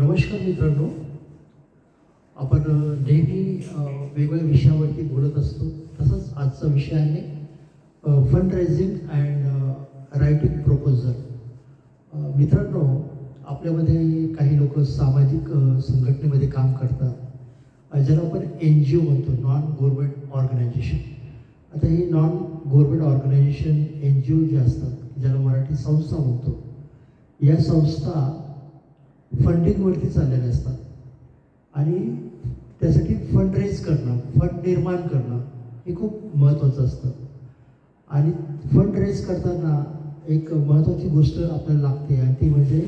नमस्कार मित्रांनो. आपण नेहमी वेगवेगळ्या विषयावरती बोलत असतो. तसंच आजचा विषय आहे fund raising and writing proposal मित्रांनो आपल्यामध्ये काही लोक सामाजिक संघटनेमध्ये काम करतात. ज्याला आपण एन जी ओ म्हणतो नॉन गव्हर्मेंट ऑर्गनायझेशन आता हे non government organisation N G O जे असतात ज्याला मराठी संस्था म्हणतो. या संस्था फंडिंगवरती चाललेले असतात. आणि त्यासाठी फंड रेज करणं फंड निर्माण करणं हे खूप महत्त्वाचं असतं. आणि फंड रेज करताना एक महत्त्वाची गोष्ट आपल्याला लागते आणि ती म्हणजे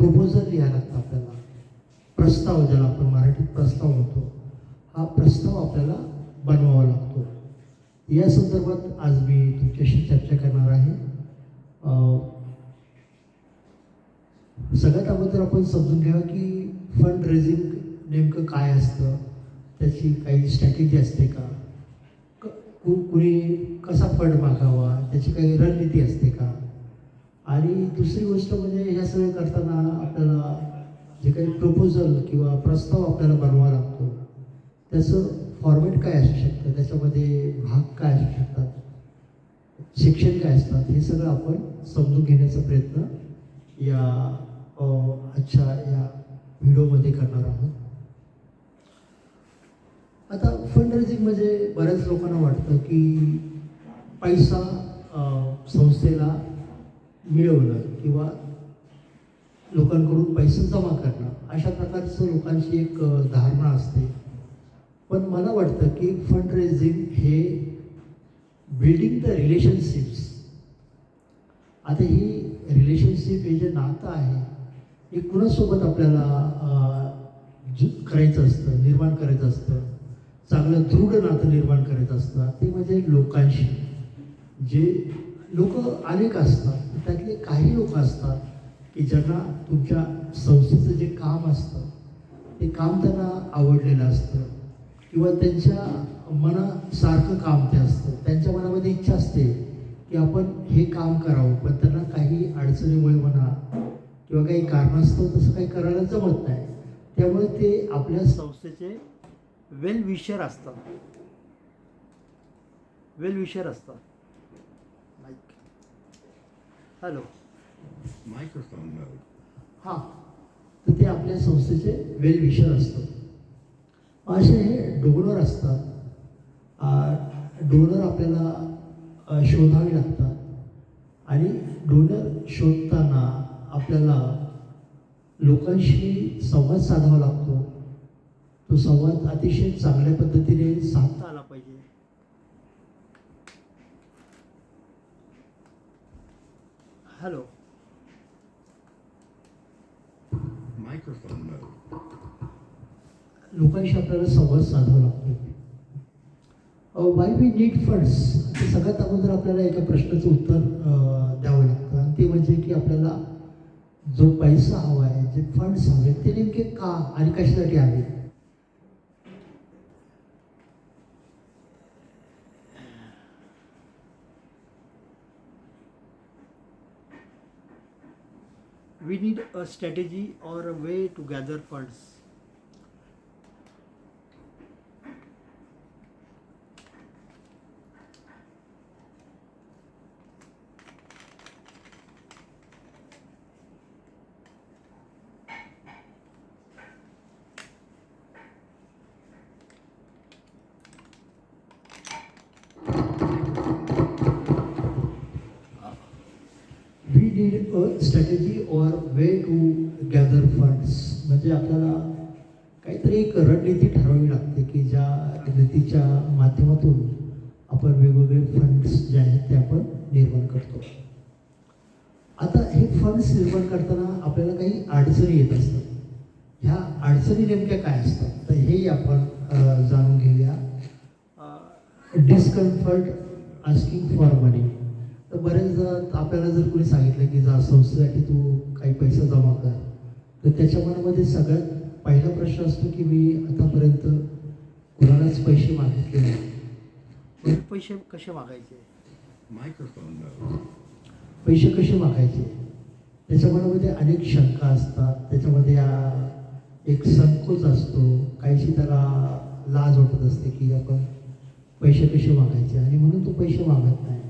प्रपोजल लिहायला लागतं आपल्याला. प्रस्ताव ज्याला आपण मराठीत प्रस्ताव म्हणतो हा प्रस्ताव आपल्याला बनवावा लागतो. या संदर्भात आज मी तुमच्याशी चर्चा करणार आहे. सगळ्यात अगोदर आपण समजून घ्यावं की फंड रेझिंग नेमकं काय असतं? त्याची काही स्ट्रॅटेजी असते का? क- कु- कुणी कसा फंड मागावा? त्याची काही रणनीती असते का? आणि दुसरी गोष्ट म्हणजे ह्या सगळं करताना आपल्याला जे काही प्रपोजल किंवा प्रस्ताव आपल्याला बनवावा लागतो त्याचं फॉर्मॅट काय असू शकतं? त्याच्यामध्ये भाग काय असू शकतात? शिक्षण काय असतात? हे सगळं आपण समजून घेण्याचा प्रयत्न या आजच्या या व्हिडिओमध्ये करणार आहोत. आता फंड रेझिंग म्हणजे बऱ्याच लोकांना वाटतं की पैसा संस्थेला मिळवणं किंवा लोकांकडून पैसे जमा करणं अशा प्रकारचं लोकांची एक धारणा असते. पण मला वाटतं की फंड रेझिंग हे बिल्डिंग द रिलेशनशिप्स आता ही रिलेशनशिप हे जे नातं आहे हे कुणासोबत आपल्याला करायचं असतं निर्माण करायचं असतं? चांगलं दृढ नातं निर्माण करायचं असतं? ते म्हणजे लोकांशी. जे लोक अनेक असतात त्यातले काही लोक असतात की ज्यांना तुमच्या संस्थेचं जे काम असतं ते काम त्यांना आवडलेलं असतं. किंवा त्यांच्या मनासारखं काम ते असतं. त्यांच्या मनामध्ये इच्छा असते की आपण हे काम करावं पण त्यांना काही अडचणीमुळे म्हणा किंवा काही कारणास्तव तसं काही करायला जमत नाही. त्यामुळे ते आपल्या संस्थेचे वेल विशर असतात. वेल विशर असतात हॅलो Microphone mode. हां. तर ते आपल्या संस्थेचे वेल विशर असतात. असे हे डोनर असतात. डोनर आपल्याला शोधावे लागतात. आणि डोनर शोधताना आपल्याला लोकांशी संवाद साधावा लागतो. तो संवाद अतिशय चांगल्या पद्धतीने साधता आला पाहिजे. हॅलो. mode. लोकांशी आपल्याला संवाद साधावा लागतो. वाय वी नीड फंड्स सगळ्यात अगोदर आपल्याला एका प्रश्नाचं उत्तर द्यावं लागतं. ते म्हणजे की आपल्याला जो पैसा हवा आहे जे फंड्स हवे ते नेमके का आणि कशासाठी हवे we need a strategy or a way to gather funds we need a strategy or way to gather funds म्हणजे आपल्याला काहीतरी एक रणनीती ठरवावी लागते की ज्या रणनीतीच्या माध्यमातून आपण वेगवेगळे फंड्स जे आहेत ते आपण निर्माण करतो. आता हे फंड्स निर्माण करताना आपल्याला काही अडचणी येत असतात. ह्या अडचणी नेमक्या काय असतात? तर हेही आपण जाणून घेऊया. डिस्कम्फर्ट आस्किंग फॉर मनी तर बरेचदा आपल्याला जर कोणी सांगितलं की जा संस्थेसाठी तू काही पैसा जमा कर तर त्याच्या मनामध्ये सगळ्यात पहिला प्रश्न असतो की मी आतापर्यंत कुणालाच पैसे मागितले नाही पैसे कसे मागायचे. पैसे कसे मागायचे? त्याच्यामध्ये अनेक शंका असतात. त्याच्यामध्ये एक संकोच असतो. काहीशी त्याला लाज वाटत असते की आपण पैसे कसे मागायचे? आणि म्हणून तो पैसे मागत नाही.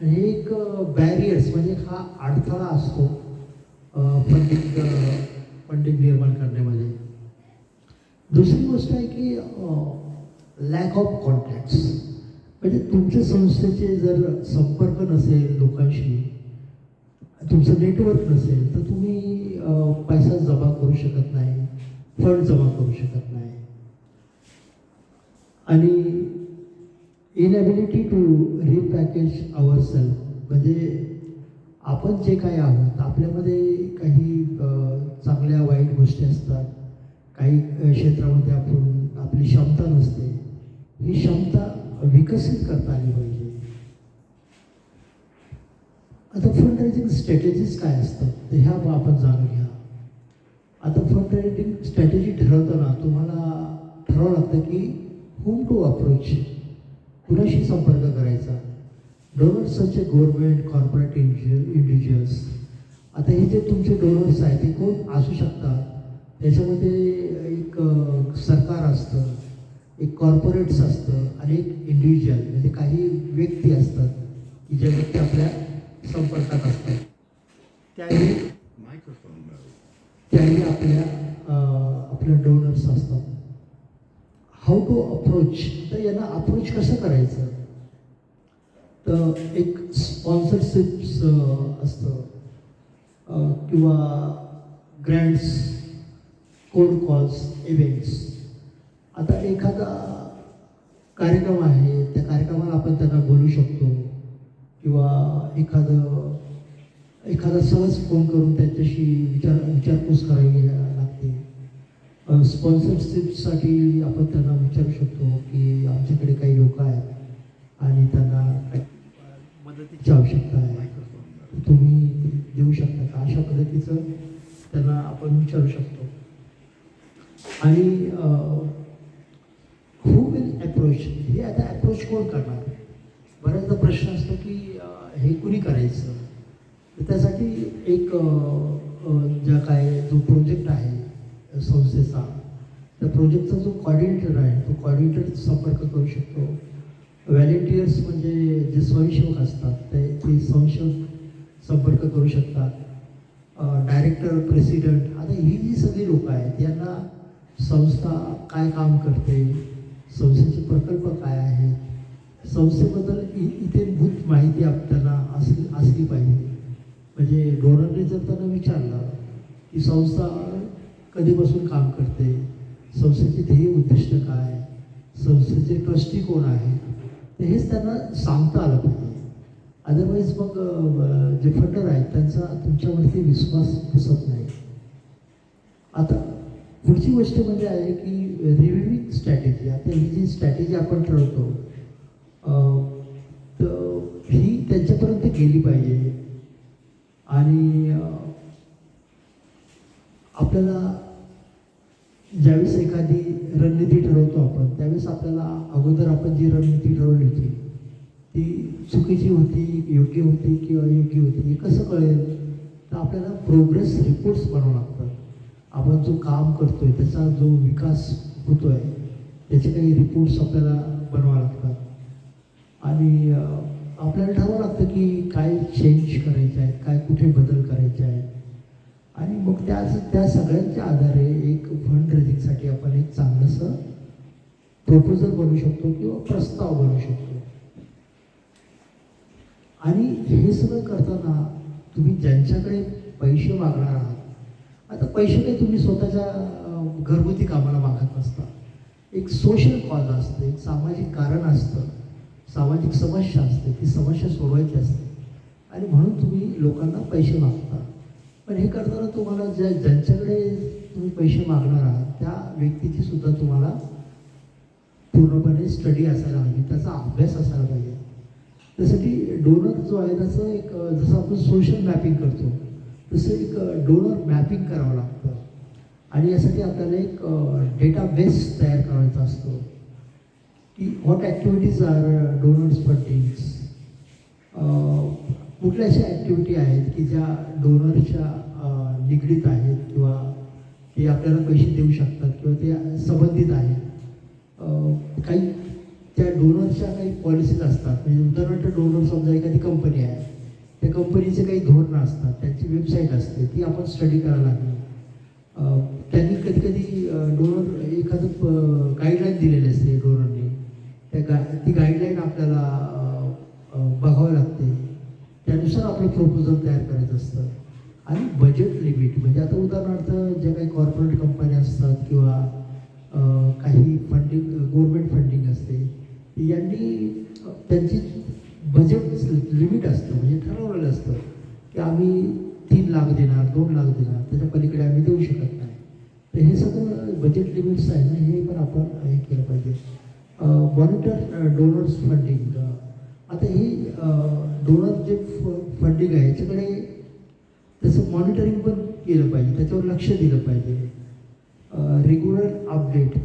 आणि हे एक बॅरियर्स म्हणजे हा अडथळा असतो फंडिंग फंडिंग निर्माण करण्यामध्ये. दुसरी गोष्ट आहे की लॅक ऑफ कॉन्टॅक्ट्स म्हणजे तुमच्या संस्थेचे जर संपर्क नसेल लोकांशी तुमचं नेटवर्क नसेल तर तुम्ही पैसा जमा करू शकत नाही फंड जमा करू शकत नाही. आणि inability to repackage our self म्हणजे आपण जे काही आहोत आपल्यामध्ये काही चांगल्या वाईट गोष्टी असतात काही क्षेत्रामध्ये आपण आपली क्षमता नसते ही क्षमता विकसित करता आली पाहिजे आता फंड रायझिंग स्ट्रॅटेजीज काय असतात? तर ह्या आपण जाणून घ्या. आता फंड रायझिंग स्ट्रॅटेजी ठरवताना तुम्हाला ठरवावं लागतं की होम टू अप्रोच कुणाशी संपर्क करायचा? डोनर्सचे गव्हर्नमेंट कॉर्पोरेट इंडिव्हिज्युअल्स आता हे जे तुमचे डोनर्स आहेत ते कोण? असू शकतात. त्याच्यामध्ये एक सरकार असतं. एक कॉर्पोरेट्स असतं आणि एक इंडिव्हिज्युअल म्हणजे काही व्यक्ती असतात की ज्या व्यक्ती आपल्या संपर्कात असतात. त्याही त्याही आपल्या आपल्या डोनर्स असतात. हाऊ टू अप्रोच तर यांना अप्रोच कसं करायचं? तर एक स्पॉन्सरशिप्स असतं. किंवा ग्रँड्स कोड कॉल्स इव्हेंट्स आता एखादा कार्यक्रम आहे त्या कार्यक्रमाला आपण त्यांना बोलू शकतो. किंवा एखादं एखादा सहज फोन करून त्यांच्याशी विचार विचारपूस करावी लागते. स्पॉन्सरशिपसाठी आपण त्यांना विचारू शकतो की आमच्याकडे काही लोक आहेत आणि त्यांना काही मदतीची आवश्यकता आहे. तुम्ही देऊ शकता का? अशा पद्धतीचं त्यांना आपण विचारू शकतो. आणि ॲप्रोच हे आता ॲप्रोच कोण करणार? बऱ्याचदा प्रश्न असतो की हे कुणी करायचं? तर त्यासाठी एक ज्या काय जो प्रोजेक्ट आहे संस्थेचा त्या प्रोजेक्टचा जो कॉर्डिनेटर आहे तो कॉर्डिनेटर संपर्क करू शकतो. व्हॅलेंटियर्स म्हणजे जे स्वयंसेवक असतात ते ते स्वयंसेवक संपर्क करू शकतात. डायरेक्टर प्रेसिडेंट आता ही जी सगळी लोकं आहेत यांना संस्था काय काम करते? संस्थेचे प्रकल्प काय आहेत संस्थेबद्दल इ भूत माहिती आपल्याला असली असली पाहिजे. म्हणजे डोनरने जर त्यांना विचारलं की संस्था कधीपासून काम करते? संस्थेचे ध्येय उद्दिष्ट काय? संस्थेचे ट्रस्टी कोण आहे? तर हेच त्यांना सांगता आलं पाहिजे. अदरवाईज मग जे फंडर आहेत त्यांचा तुमच्यावरती विश्वास बसत नाही. आता पुढची गोष्ट म्हणजे आहे की रिव्हिविंग स्ट्रॅटेजी आता ही जी स्ट्रॅटेजी आपण ठरवतो तर ही त्यांच्यापर्यंत गेली पाहिजे. आणि आपल्याला ज्यावेळेस एखादी रणनीती ठरवतो आपण त्यावेळेस आपल्याला अगोदर आपण जी रणनीती ठरवली होती ती चुकीची होती योग्य होती किंवा अयोग्य होती हे कसं कळेल? तर आपल्याला प्रोग्रेस रिपोर्ट्स बनवावं लागतात. आपण जो काम करतोय त्याचा जो विकास होतोय त्याचे काही रिपोर्ट्स आपल्याला बनवावं लागतात. आणि आपल्याला ठरवावं लागतं की काय चेंज करायचे आहेत काय कुठे बदल करायचे आहेत. आणि मग त्या त्या सगळ्यांच्या आधारे एक फंड रेझिंगसाठी आपण एक चांगलंसं प्रपोजल बनवू शकतो किंवा प्रस्ताव बनवू शकतो. आणि हे सगळं करताना तुम्ही ज्यांच्याकडे पैसे मागणार आहात आता पैसे काही तुम्ही स्वतःच्या घरगुती कामाला मागत नसता एक सोशल कॉज असतं एक सामाजिक कारण असतं. सामाजिक समस्या असते ती समस्या सोडवायची असते. आणि म्हणून तुम्ही लोकांना पैसे मागता. पण हे करताना तुम्हाला ज्या ज्यांच्याकडे तुम्ही पैसे मागणार आहात त्या व्यक्तीची सुद्धा तुम्हाला पूर्णपणे स्टडी असायला हवी त्याचा अभ्यास असायला पाहिजे. त्यासाठी डोनर जो आहे त्याचं एक जसं आपण सोशल मॅपिंग करतो तसं एक डोनर मॅपिंग करावं लागतं. आणि यासाठी आपल्याला एक डेटा बेस तयार करायचा असतो. की what activities are donors fundings कुठल्या अशा ॲक्टिव्हिटी आहेत की ज्या डोनरच्या निगडीत आहेत किंवा ते आपल्याला पैसे देऊ शकतात किंवा ते संबंधित आहेत? काही त्या डोनरच्या काही पॉलिसीज असतात. म्हणजे उदाहरणार्थ डोनर समजा एखादी कंपनी आहे. त्या कंपनीचे काही धोरणं असतात त्यांची वेबसाईट असते ती आपण स्टडी करायला हवी त्यांनी कधी कधी डोनर एखादं गाईडलाईन दिलेली असते डोनरने त्या गा ती गाईडलाईन आपल्याला बघावं लागते. त्यानुसार आपलं प्रपोजल तयार करायचं असतं. आणि बजेट लिमिट म्हणजे आता उदाहरणार्थ ज्या काही कॉर्पोरेट कंपन्या असतात किंवा अ, काही फंडिंग गव्हर्मेंट फंडिंग असते यांनी अ, त्यांची बजेट लिमिट असतं म्हणजे ठरवलेलं असतं की आम्ही तीन लाख देणार दोन लाख देणार त्याच्या पलीकडे आम्ही देऊ शकत नाही तर हे सगळं बजेट लिमिट्स आहे ना हे पण आपण हे केलं पाहिजे मॉनिटर डोनर्स फंडिंग. आता ही डोनर जे फंडिंग आहे याच्याकडे त्याचं मॉनिटरिंग पण केलं पाहिजे त्याच्यावर लक्ष दिलं पाहिजे. रेग्युलर अपडेट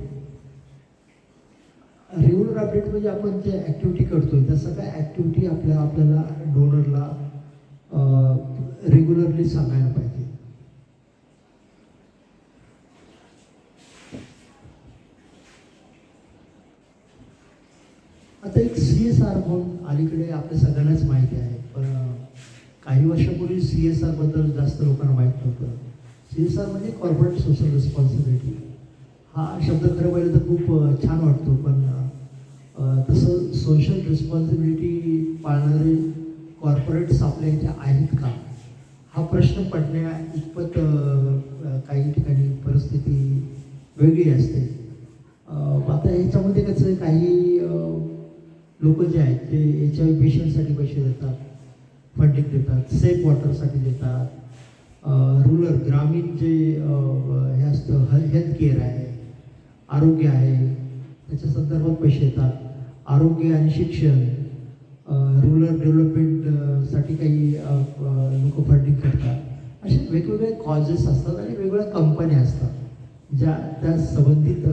रेग्युलर अपडेट म्हणजे आपण जे ॲक्टिव्हिटी करतोय त्या सगळ्या ॲक्टिव्हिटी आपल्या आपल्याला डोनरला रेग्युलरली सांगायला पाहिजे. आता एक सी एस आर म्हणून अलीकडे आपल्या सगळ्यांनाच माहिती आहे पण काही वर्षापूर्वी सी एस आरबद्दल जास्त लोकांना माहीत नव्हतं. सी एस आर म्हणजे कॉर्पोरेट सोशल रिस्पॉन्सिबिलिटी हा शब्द खरं पाहिलं तर खूप छान वाटतो पण तसं सोशल रिस्पॉन्सिबिलिटी पाळणारे कॉर्पोरेट्स आपल्या इथे आहेत का? हा प्रश्न पडण्या इतपत काही ठिकाणी परिस्थिती वेगळी असते. आता याच्यामध्ये कसं आहे, काही लोक जे आहेत ते एच आय पेशंटसाठी पैसे देतात फंडिंग देतात सेफ वॉटरसाठी देतात. रुरल ग्रामीण जे हे असतं हेल्थ केअर आहे आरोग्य आहे त्याच्या संदर्भात पैसे देतात. आरोग्य आणि शिक्षण रुरल डेव्हलपमेंटसाठी काही लोक फंडिंग करतात. असे वेगवेगळे कॉजेस असतात आणि वेगवेगळ्या कंपन्या असतात ज्या त्या संबंधित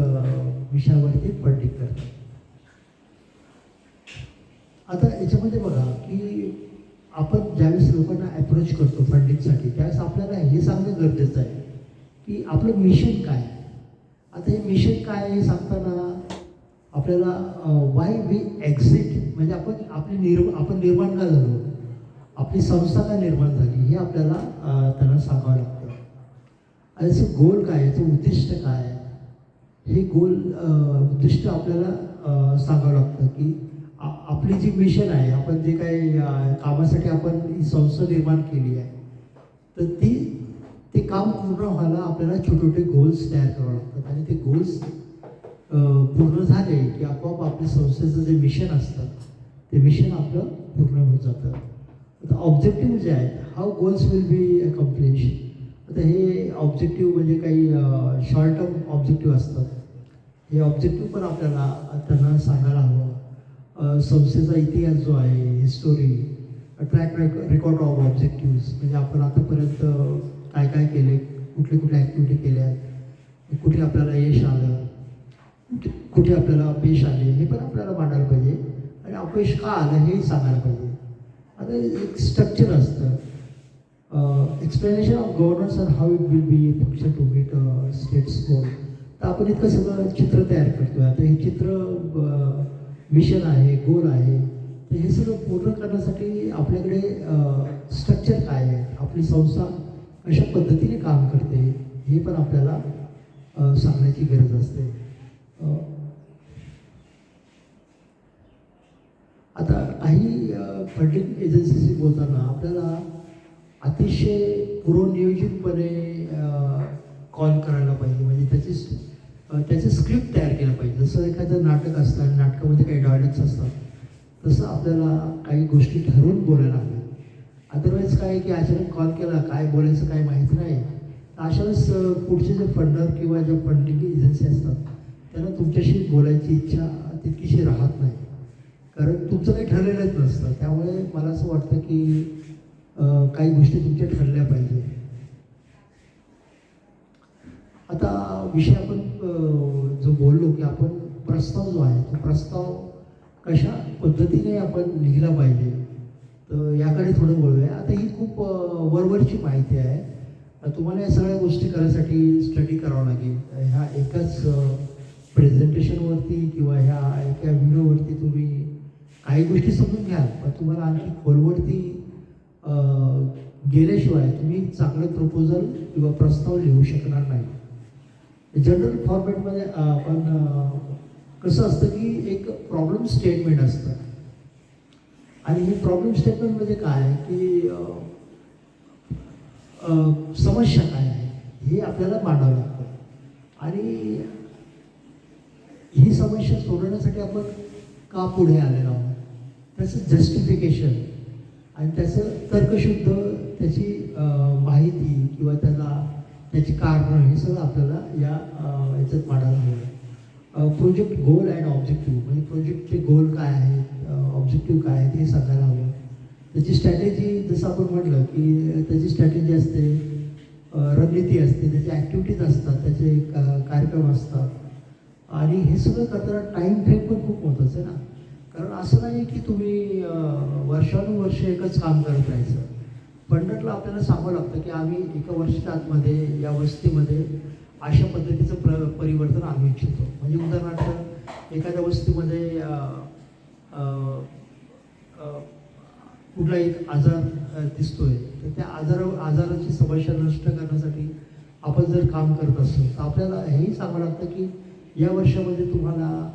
विषयावरती फंडिंग करतात. आता याच्यामध्ये बघा की आपण ज्यावेळेस लोकांना अप्रोच करतो फंडिंगसाठी त्यावेळेस आपल्याला हे सांगणं गरजेचं आहे की आपलं मिशन काय? आता हे मिशन काय आहे हे सांगताना आपल्याला वाय वी एक्झिट म्हणजे आपण आपली निर्म आपण निर्माण का झालो? आपली संस्था का निर्माण झाली? हे आपल्याला त्यांना सांगावं लागतं. आणि याचं गोल काय? याचं उद्दिष्ट काय? आहे? हे गोल उद्दिष्ट आपल्याला सांगावं लागतं की आपली जी मिशन आहे आपण जे काही कामासाठी आपण ही संस्था निर्माण केली आहे तर ती ते काम पूर्ण व्हायला आपल्याला छोटे छोटे गोल्स तयार करावे लागतात. आणि ते गोल्स पूर्ण झाले की आपोआप आपल्या संस्थेचं जे मिशन असतं ते मिशन आपलं पूर्ण होत जातं. आता ऑब्जेक्टिव्ह जे आहेत how goals will be accomplish आता हे ऑब्जेक्टिव्ह म्हणजे काही शॉर्ट टर्म ऑब्जेक्टिव्ह असतात. हे ऑब्जेक्टिव्ह पण आपल्याला त्यांना सांगायला हवं. संस्थेचा इतिहास जो आहे history track record of objective म्हणजे आपण आतापर्यंत काय काय केले कुठले कुठले ॲक्टिव्हिटी केल्या कुठे आपल्याला यश आलं कुठे आपल्याला अपयश आले हे पण आपल्याला मांडायला पाहिजे. आणि अपयश का आलं हेही सांगायला पाहिजे. आता एक स्ट्रक्चर असतं. Explanation of governance and how it will be function to meet states goal तर आपण इतकं सगळं चित्र तयार करतो आता हे चित्र मिशन आहे गोल आहे तर हे सगळं पूर्ण करण्यासाठी आपल्याकडे स्ट्रक्चर काय आहे? आपली संस्था कशा पद्धतीने काम करते हे पण आपल्याला सांगण्याची गरज असते. आता काही फंडिंग एजन्सीशी बोलताना आपल्याला अतिशय पूर्वनियोजितपणे कॉल करायला पाहिजे. म्हणजे त्याची त्याचे स्क्रिप्ट तयार केलं पाहिजे. जसं एखादं नाटक असतं आणि नाटकामध्ये काही डायलॉग्स असतात तसं आपल्याला काही गोष्टी ठरवून बोलायला हव्या. अदरवाईज काय आहे की अचानक कॉल केला काय बोलायचं काय माहीत नाही. अशाच पुढचे जे फंडर किंवा ज्या फंडिंग एजन्सी असतात त्यांना तुमच्याशी बोलायची इच्छा तितकीशी राहत नाही. कारण तुमचं काही ठरलेलंच नसतं. त्यामुळे मला असं वाटतं की काही गोष्टी तुमच्या ठरल्या पाहिजे. आता विषय आपण जो बोललो की आपण प्रस्ताव जो आहे तो प्रस्ताव कशा पद्धतीने आपण लिहिला पाहिजे तर याकडे थोडं बोलूया आता ही खूप वरवरची माहिती आहे. तुम्हाला या सगळ्या गोष्टी करायसाठी स्टडी करावं लागेल. ह्या एकाच प्रेझेंटेशनवरती किंवा ह्या एका व्हिडिओवरती तुम्ही काही गोष्टी समजून घ्याल पण तुम्हाला आणखी खोलवरती गेल्याशिवाय तुम्ही चांगलं प्रपोजल किंवा प्रस्ताव लिहू शकणार नाही. जनरल फॉर्मॅटमध्ये आपण कसं असतं की एक प्रॉब्लेम स्टेटमेंट असतं. आणि हे प्रॉब्लेम स्टेटमेंटमध्ये म्हणजे काय? आहे की समस्या काय आहे? हे आपल्याला मांडावं लागतं. आणि ही समस्या सोडवण्यासाठी आपण का पुढे आलेलो आहोत? त्याचं जस्टिफिकेशन आणि त्याचं तर्कशुद्ध त्याची माहिती किंवा त्याला त्याची कारणं हे सगळं आपल्याला या याच्यात मांडायला हवं प्रोजेक्ट गोल अँड ऑब्जेक्टिव्ह म्हणजे प्रोजेक्टचे गोल काय आहेत ऑब्जेक्टिव्ह काय आहेत हे सांगायला हवं. त्याची स्ट्रॅटेजी जसं आपण म्हटलं की त्याची स्ट्रॅटेजी असते रणनीती असते त्याच्या ॲक्टिव्हिटीज असतात त्याचे का- कार्यक्रम असतात. आणि हे सगळं करताना टाईम फ्रेम पण खूप महत्त्वाचं आहे ना. कारण असं नाही की तुम्ही वर्षानुवर्ष एकच काम करत राहायचं. पंढरला आपल्याला सांगावं लागतं की आम्ही एका वर्षाच्या आतमध्ये या वस्तीमध्ये अशा पद्धतीचं प्र परिवर्तन आम्ही इच्छितो. म्हणजे उदाहरणार्थ एखाद्या वस्तीमध्ये कुठला एक आजार दिसतोय तर त्या आजार आजाराची समस्या नष्ट करण्यासाठी आपण जर काम करत असतो तर आपल्याला हेही सांगावं लागतं की या वर्षामध्ये तुम्हाला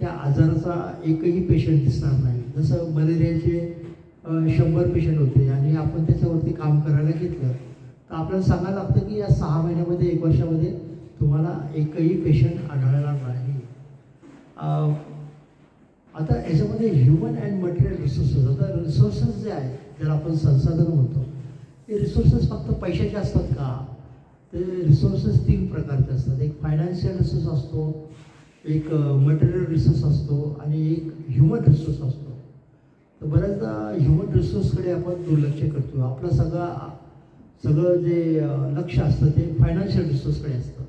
त्या आजाराचा एकही पेशंट दिसणार नाही. जसं मलेरियाचे शंभर पेशंट होते आणि आपण त्याच्यावरती काम करायला घेतलं. तर आपल्याला सांगायला लागतं की या सहा महिन्यामध्ये एक वर्षामध्ये तुम्हाला एकही पेशंट आढळणार नाही. आता याच्यामध्ये ह्युमन अँड मटेरियल रिसोर्सेस आता रिसोर्सेस जे आहेत ज्याला आपण संसाधन म्हणतो ते रिसोर्सेस फक्त पैशाचे असतात का? ते रिसोर्सेस तीन प्रकारचे असतात. एक फायनान्शियल रिसोर्स असतो एक मटेरियल रिसोर्स असतो आणि एक ह्युमन रिसोर्स असतो. तर बऱ्याचदा ह्युमन रिसोर्सकडे आपण दुर्लक्ष करतो. आपलं सगळं सगळं जे लक्ष असतं ते फायनान्शियल रिसोर्सकडे असतं.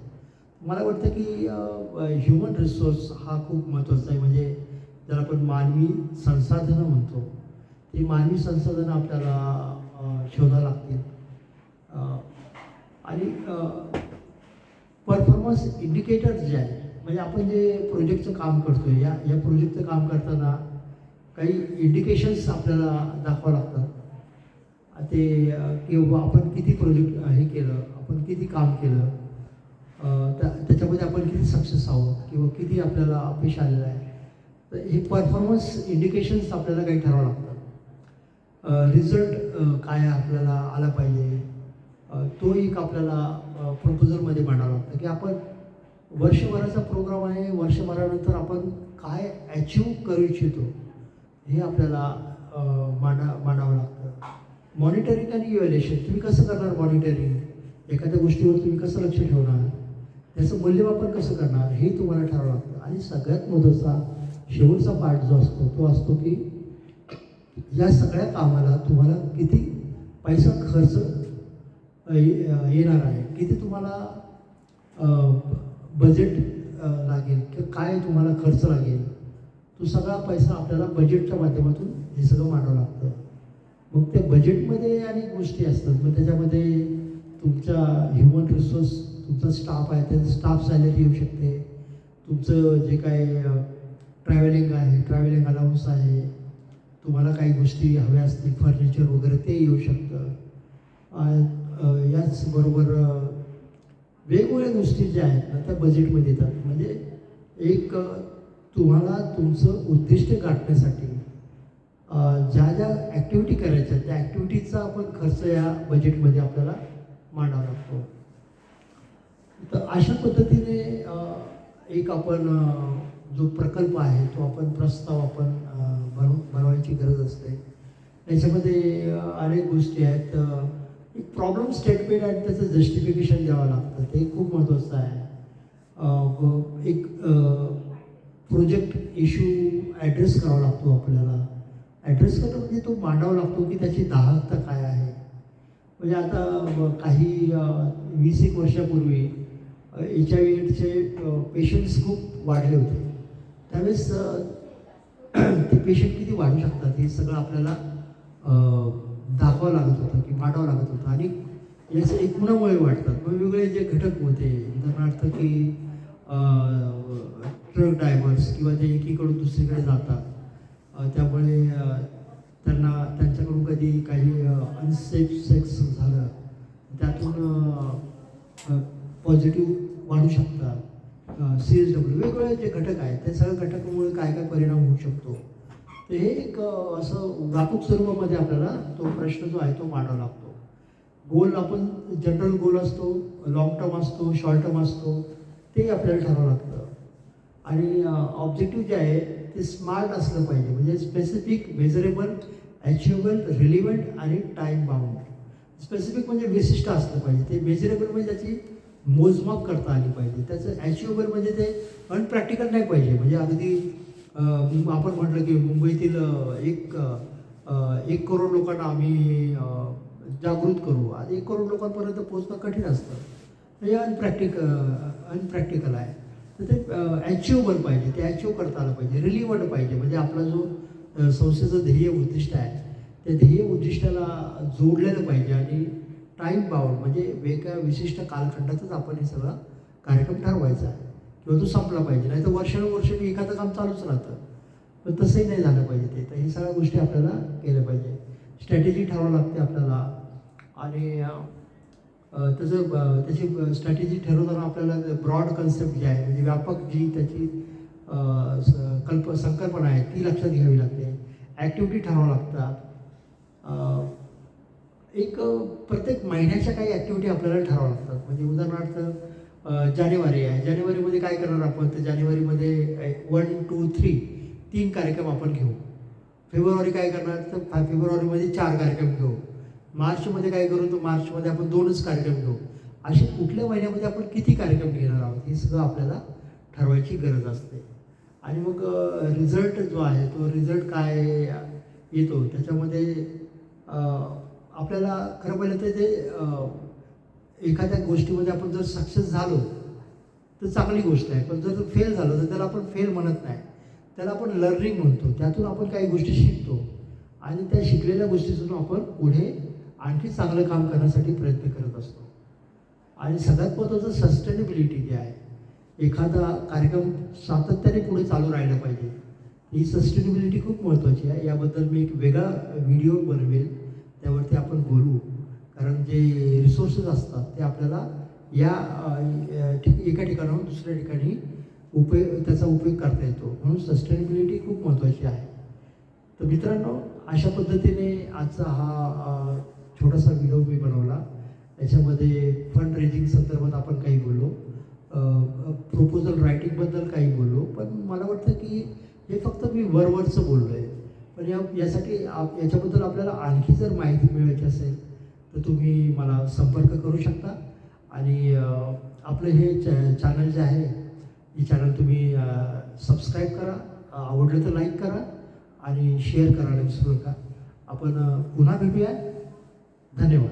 मला वाटतं की ह्युमन रिसोर्स हा खूप महत्त्वाचा आहे. म्हणजे ज्याला आपण मानवी संसाधनं म्हणतो ती मानवी संसाधनं आपल्याला शोधावं लागतील. आणि परफॉर्मन्स इंडिकेटर्स जे आहे म्हणजे आपण जे प्रोजेक्टचं काम करतो या या प्रोजेक्टचं काम करताना काही इंडिकेशन्स आपल्याला दाखवावं लागतात. ते किंवा की बाबा आपण किती प्रोजेक्ट हे केलं आपण किती काम केलं त्या त्याच्यामध्ये आपण किती सक्सेस आहोत किंवा किती आपल्याला अपयश आलेलं आहे. तर हे परफॉर्मन्स इंडिकेशन्स आपल्याला काही ठरावं लागतात रिझल्ट काय आपल्याला आला पाहिजे तो एक आपल्याला प्रपोजलमध्ये मांडावा लागतं की आपण वर्षभराचा प्रोग्राम आहे वर्षभरानंतर आपण काय अचीव करू इच्छितो हे आपल्याला माना मांडा मांडावं लागतं. मॉनिटरिंग आणि इव्हॅल्युएशन तुम्ही कसं करणार मॉनिटरिंग एखाद्या गोष्टीवर तुम्ही कसं लक्ष ठेवणार? त्याचं मूल्यमापन कसं करणार? हे तुम्हाला ठरावं लागतं. आणि सगळ्यात महत्त्वाचा शेवटचा पार्ट जो असतो तो असतो की या सगळ्या कामाला तुम्हाला किती पैसा खर्च ये- येणार आहे? किती तुम्हाला बजेट लागेल? किंवा काय तुम्हाला खर्च लागेल? तो सगळा पैसा आपल्याला बजेटच्या माध्यमातून हे सगळं मांडावं लागतं. मग त्या बजेटमध्ये अनेक गोष्टी असतात. मग त्याच्यामध्ये तुमच्या ह्युमन रिसोर्स तुमचा स्टाफ आहे त्याचं स्टाफ सॅलरी येऊ शकते. तुमचं जे काय ट्रॅव्हलिंग आहे ट्रॅव्हलिंग अलाउन्स आहे तुम्हाला काही गोष्टी हव्या असतील फर्निचर वगैरे ते येऊ शकतं. याचबरोबर वेगवेगळ्या गोष्टी ज्या आहेत ना त्या बजेटमध्ये येतात. म्हणजे एक तुम्हाला तुमचं उद्दिष्ट गाठण्यासाठी ज्या ज्या ॲक्टिव्हिटी करायच्या त्या ॲक्टिव्हिटीचा आपण खर्च या बजेटमध्ये आपल्याला मांडावा लागतो. तर अशा पद्धतीने एक आपण जो प्रकल्प आहे तो आपण प्रस्ताव आपण अ, बनव बनवायची गरज असते. त्याच्यामध्ये अनेक गोष्टी आहेत. एक प्रॉब्लेम स्टेटमेंट आणि त्याचं जस्टिफिकेशन द्यावं लागतं. ते खूप महत्त्वाचं आहे. एक प्रोजेक्ट इश्यू ॲड्रेस करावा लागतो आपल्याला. ॲड्रेस करणं म्हणजे तो मांडावा लागतो की त्याची दाहकता काय आहे. म्हणजे आता काही वीस एक वर्षापूर्वी एच आय एडचे पेशंट्स खूप वाढले होते. त्यावेळेस ते पेशंट किती वाढू शकतात हे सगळं आपल्याला दाखवावं लागत होतं की मांडावं लागत होतं. आणि याचं एकूणामुळे वाटतात वेगवेगळे जे घटक होते उदाहरणार्थ की ट्रक ड्रायव्हर्स किंवा जे एकीकडून दुसरीकडे जातात त्यामुळे त्यांना त्यांच्याकडून कधी काही अनसेफ सेक्स झालं त्यातून पॉझिटिव्ह वाढू शकतात. सी एस डब्ल्यू वेगवेगळे जे घटक आहेत त्या सगळ्या घटकामुळे काय काय परिणाम होऊ शकतो? तर हे एक असं व्यापक स्वरूपामध्ये आपल्याला तो प्रश्न जो आहे तो मांडावा लागतो. गोल आपण जनरल गोल असतो लॉंग टर्म असतो शॉर्ट टर्म असतो ते आपल्याला ठरावं लागतं. आणि ऑब्जेक्टिव्ह जे आहे ते स्मार्ट असलं पाहिजे. म्हणजे स्पेसिफिक मेजरेबल अचिवेबल रिलिव्हंट आणि टाईम बाउंड स्पेसिफिक म्हणजे विशिष्ट असलं पाहिजे. ते मेजरेबल म्हणजे त्याची मोजमाप करता आली पाहिजे. त्याचं अचिवेबल म्हणजे ते अनप्रॅक्टिकल नाही पाहिजे. म्हणजे अगदी आपण म्हटलं की मुंबईतील एक एक करोड लोकांना आम्ही जागृत करू. आणि एक करोड लोकांपर्यंत पोहोचणं कठीण असतं. हे अनप्रॅक्टिक अनप्रॅक्टिकल आहे. ते अचिवेबल पाहिजे. ते अचिव्ह करता आलं पाहिजे. रिलिव्हंट पाहिजे. म्हणजे आपला जो संस्थेचं ध्येय उद्दिष्ट आहे त्या ध्येय उद्दिष्टाला जोडलेलं पाहिजे आणि टाईम बाउंड म्हणजे वेगळ्या विशिष्ट कालखंडातच आपण हे सगळा कार्यक्रम ठरवायचा आहे. किंवा तो संपला पाहिजे. नाही तर वर्षानुवर्ष एखादं काम चालूच राहतं. पण तसंही नाही झालं पाहिजे ते. तर हे सगळ्या गोष्टी आपल्याला केल्या पाहिजे. स्ट्रॅटेजी ठरवावं लागते आपल्याला. आणि तसं त्याची स्ट्रॅटेजी ठरवताना आपल्याला ब्रॉड कन्सेप्ट जी आहे म्हणजे व्यापक जी त्याची स- कल्प संकल्पना आहे ती लक्षात घ्यावी लागते. ॲक्टिव्हिटी ठरवावं लागतात एक प्रत्येक महिन्याच्या काही ॲक्टिव्हिटी आपल्याला ठरावं लागतात. म्हणजे उदाहरणार्थ जानेवारी आहे. जानेवारीमध्ये काय करणार आपण? तर जानेवारीमध्ये वन टू थ्री तीन कार्यक्रम आपण घेऊ. फेब्रुवारी काय करणार? तर फेब्रुवारीमध्ये चार कार्यक्रम घेऊ. मार्चमध्ये काय करू तर मार्चमध्ये आपण दोनच कार्यक्रम घेऊ. असे कुठल्या महिन्यामध्ये आपण किती कार्यक्रम घेणार आहोत हे सगळं आपल्याला ठरवायची गरज असते. आणि मग रिझल्ट जो आहे तो रिझल्ट काय येतो त्याच्यामध्ये आपल्याला खरं पाहिलं तर ते एखाद्या गोष्टीमध्ये आपण जर सक्सेस झालो तर चांगली गोष्ट आहे. पण जर फेल झालो तर त्याला आपण फेल म्हणत नाही. त्याला आपण लर्निंग म्हणतो. त्यातून आपण काही गोष्टी शिकतो. आणि त्या शिकलेल्या गोष्टीतून आपण पुढे आणखी चांगलं काम करण्यासाठी प्रयत्न करत असतो. आणि सगळ्यात महत्त्वाचं सस्टेनेबिलिटी जे आहे एखादा कार्यक्रम सातत्याने पुढे चालू राहिला पाहिजे. ही सस्टेनेबिलिटी खूप महत्त्वाची आहे. याबद्दल मी एक वेगळा व्हिडिओ बनवेल. त्यावरती आपण बोलू. कारण जे रिसोर्सेस असतात ते आपल्याला या ठिक एका ठिकाणाहून दुसऱ्या ठिकाणी उपयोग त्याचा उपयोग करता येतो. म्हणून सस्टेनेबिलिटी खूप महत्त्वाची आहे. तर मित्रांनो अशा पद्धतीने आजचा हा छोटासा व्हिडिओ मी बनवला. याच्यामध्ये फंड रेजिंग संदर्भात आपण काही बोललो. प्रपोजल रायटिंगबद्दल काही बोललो. पण मला वाटतं की हे फक्त मी वरवरचं बोललो आहे पण या यासाठी आप याच्याबद्दल आपल्याला आणखी जर माहिती मिळवायची असेल तर तुम्ही मला संपर्क करू शकता. आणि आपलं हे चॅ चॅनल जे आहे हे चॅनल तुम्ही सबस्क्राईब करा. आवडलं तर लाईक करा आणि शेअर करायला विसरू नका आपण पुन्हा भेटूया. 他这个